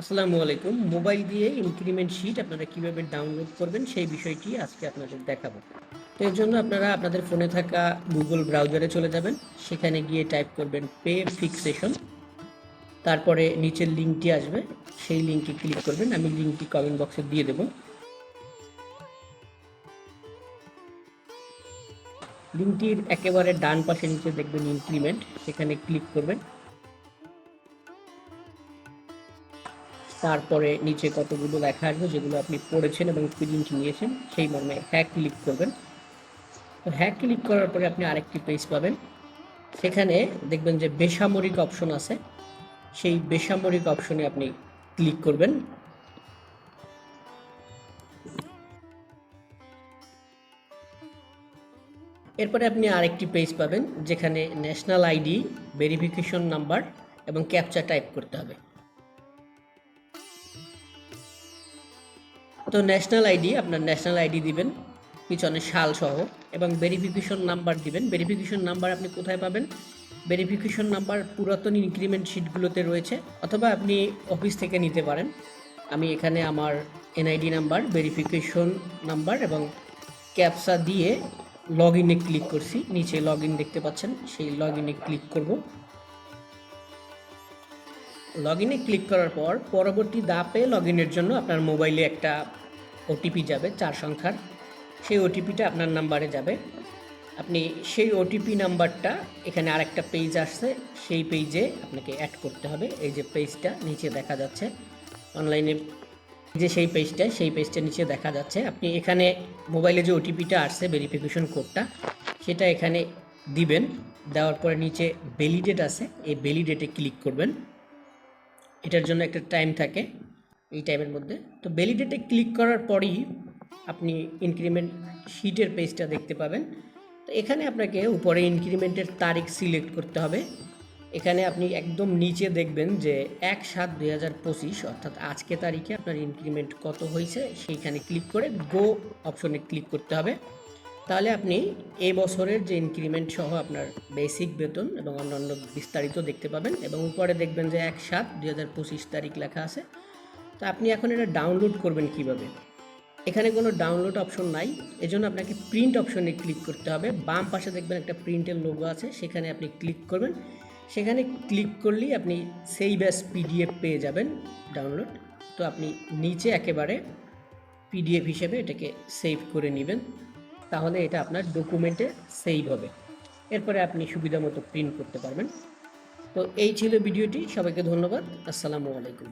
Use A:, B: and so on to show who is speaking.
A: আসসালামু আলাইকুম। মোবাইল দিয়ে ইনক্রিমেন্ট শিট আপনারা কীভাবে ডাউনলোড করবেন সেই বিষয়টি আজকে আপনাদের দেখাবো। তো এর জন্য আপনারা আপনাদের ফোনে থাকা গুগল ব্রাউজারে চলে যাবেন। সেখানে গিয়ে টাইপ করবেন পে ফিক্সেশন তারপরে নিচের লিঙ্কটি আসবে। সেই লিঙ্কে ক্লিক করবেন। আমি লিঙ্কটি কমেন্ট বক্সে দিয়ে দেবো। লিঙ্কটির একেবারে ডান পাশে নিচে দেখবেন ইনক্রিমেন্ট সেখানে ক্লিক করবেন। তারপরে নিচে কতগুলো লেখা আসবে যেগুলো আপনি পড়েছেন এবং প্রিন্ট নিয়েছেন, সেই মর্মে হ্যাক ক্লিক করবেন। তো হ্যাক ক্লিক করার পরে আপনি আরেকটি পেজ পাবেন। সেখানে দেখবেন যে বেসামরিক অপশন আছে। সেই বেসামরিক অপশনে আপনি ক্লিক করবেন। এরপরে আপনি আরেকটি পেজ পাবেন, যেখানে ন্যাশনাল আইডি ভেরিফিকেশন নাম্বার এবং ক্যাপচা টাইপ করতে হবে। তো ন্যাশনাল আইডি আপনার ন্যাশনাল আইডি দিবেন, পিছনে সাল সহ, এবং ভেরিফিকেশন নাম্বার দিবেন। ভেরিফিকেশন নাম্বার আপনি কোথায় পাবেন? ভেরিফিকেশন নাম্বার পুরাতন ইনক্রিমেন্ট শিটগুলোতে রয়েছে, অথবা আপনি অফিস থেকে নিতে পারেন। আমি এখানে আমার এনআইডি নাম্বার ভেরিফিকেশন নাম্বার এবং ক্যাপসা দিয়ে লগ ইনে ক্লিক করছি। নিচে লগ ইন দেখতে পাচ্ছেন, সেই লগ ইনে ক্লিক করব। লগ ইনে ক্লিক করার পর পরবর্তী দাপে লগ ইনের জন্য আপনার মোবাইলে একটা ওটিপি যাবে, চার সংখ্যার। সেই ওটিপিটা আপনার নাম্বারে যাবে। আপনি সেই ওটিপি নাম্বারটা, এখানে আরেকটা পেজ আসছে, সেই পেজে আপনাকে অ্যাড করতে হবে। এই যে পেজটা নিচে দেখা যাচ্ছে অনলাইনে যে সেই পেজটা সেই পেজটা নিচে দেখা যাচ্ছে। আপনি এখানে মোবাইলে যে ওটিপিটা আসছে ভেরিফিকেশন কোডটা সেটা এখানে দিবেন। দেওয়ার পরে নিচে ভ্যালিডেট আছে, এই ভ্যালিডেটে ক্লিক করবেন। এটার জন্য একটা টাইম থাকে। এই টাইমের মধ্যে। তো ভ্যালিডেটে ক্লিক করার পরই আপনি ইনক্রিমেন্ট শিটের পেজটা দেখতে পাবেন। তো এখানে আপনাকে উপরে ইনক্রিমেন্টের তারিখ সিলেক্ট করতে হবে। এখানে আপনি একদম নিচে দেখবেন যে এক সাত দুই হাজার পঁচিশ, অর্থাৎ আজকে তারিখে আপনার ইনক্রিমেন্ট কত হয়েছে, সেইখানে ক্লিক করে গো অপশনে ক্লিক করতে হবে। তাহলে আপনি এ বছরের যে ইনক্রিমেন্ট সহ আপনার বেসিক বেতন এবং অন্যান্য বিস্তারিত দেখতে পাবেন এবং উপরে দেখবেন যে এক সাত দুই হাজার পঁচিশ তারিখ লেখা আছে। তো আপনি এখন এটা ডাউনলোড করবেন কীভাবে? এখানে কোনো ডাউনলোড অপশন নাই, এজন্য আপনাকে প্রিন্ট অপশনে ক্লিক করতে হবে। বাম পাশে দেখবেন একটা প্রিন্টের লোগো আছে, সেখানে আপনি ক্লিক করবেন। সেখানে ক্লিক করলেই আপনি সেই ব্যাস পিডিএফ পেয়ে যাবেন ডাউনলোড তো আপনি নিচে একেবারে পিডিএফ হিসেবে এটাকে সেভ করে নেবেন, তাহলে এটা আপনার ডকুমেন্টে সেভ হবে। এরপরে আপনি সুবিধা মতো প্রিন্ট করতে পারবেন। তো এই ছিল ভিডিওটি, সবাইকে ধন্যবাদ, আসসালামু আলাইকুম।